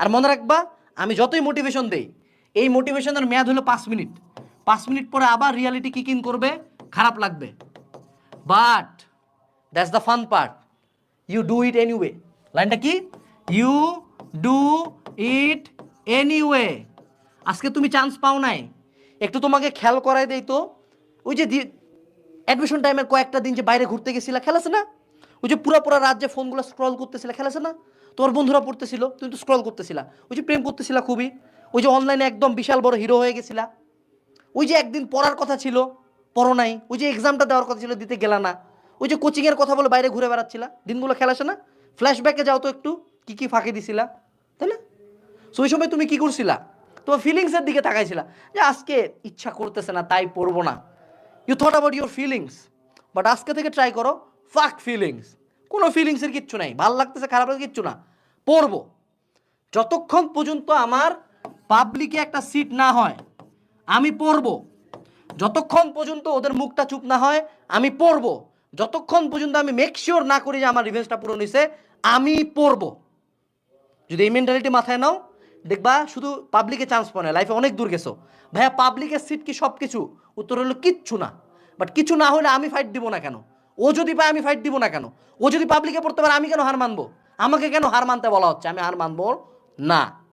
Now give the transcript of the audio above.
আর মনে রাখবা, আমি যতই মোটিভেশন দেই, এই মোটিভেশনের মেয়াদ হলো পাঁচ মিনিট। পাঁচ মিনিট পরে আবার রিয়ালিটি কিক ইন করবে, খারাপ লাগবে। But that's the fun part you do it anyway লাইনটা কি? ইউ ডু ইট এনিওয়ে আজকে তুমি চান্স পাও নাই। একটু তোমাকে খেয়াল করাই দেই তো। ওই যে অ্যাডমিশন টাইমের কয়েকটা দিন যে বাইরে ঘুরতে গেছিলা, খেলাছে না? ওই যে পুরো পুরা রাত যে ফোনগুলো স্ক্রল করতেছিলা, খেলেছে না? তোমার বন্ধুরা পড়তেছিল, তুমি তো স্ক্রল করতেছিলা। ওই যে প্রেম করতেছিলা খুবই। ওই যে অনলাইনে একদম বিশাল বড় হিরো হয়ে গেছিলা। ওই যে একদিন পড়ার কথা ছিল, পড়ো নাই। ওই যে এক্সামটা দেওয়ার কথা ছিল, দিতে গেলা না। ওই যে কোচিংয়ের কথা বলে বাইরে ঘুরে বেড়াচ্ছিলা। দিনগুলো খেলাছে না? ফ্ল্যাশব্যাকে যাও তো একটু, কি কি ফাঁকি দিছিলা, তাই না? ওই সময় তুমি কি করছিলা? তোমার ফিলিংসের দিকে তাকাইছিলা। যে আজকে ইচ্ছা করতেছে না, তাই পড়ব না। You thought about your feelings but আজকে থেকে ট্রাই করো। ফাক ফিলিংস কোনো ফিলিংসের কিচ্ছু নাই। ভালো লাগতেছে, খারাপ লাগছে কিচ্ছু না। পড়ব। যতক্ষণ পর্যন্ত আমার পাবলিকে একটা সিট না হয়, আমি পড়ব। যতক্ষণ পর্যন্ত ওদের মুখটা চুপ না হয়, আমি পড়ব। যতক্ষণ পর্যন্ত আমি মেক শিওর না করি যে আমার রিভেন্সটা পুরো হয়েছে আমি পড়ব। যদি এই মেন্টালিটি মাথায় নাও, দেখবা শুধু পাবলিকে চান্স পাও না লাইফে অনেক দূর গেছো। ভাইয়া পাবলিকের সিট কি সব কিছু উত্তর হলো কিচ্ছু না। বাট কিছু না হলে আমি ফাইট দিব না কেন? ও যদি পায় আমি ফাইট দিব না কেন? ও যদি পাবলিকে পড়তে পারে, আমি কেন হার মানবো? আমাকে কেন হার মানতে বলা হচ্ছে? আমি হার মানবো না।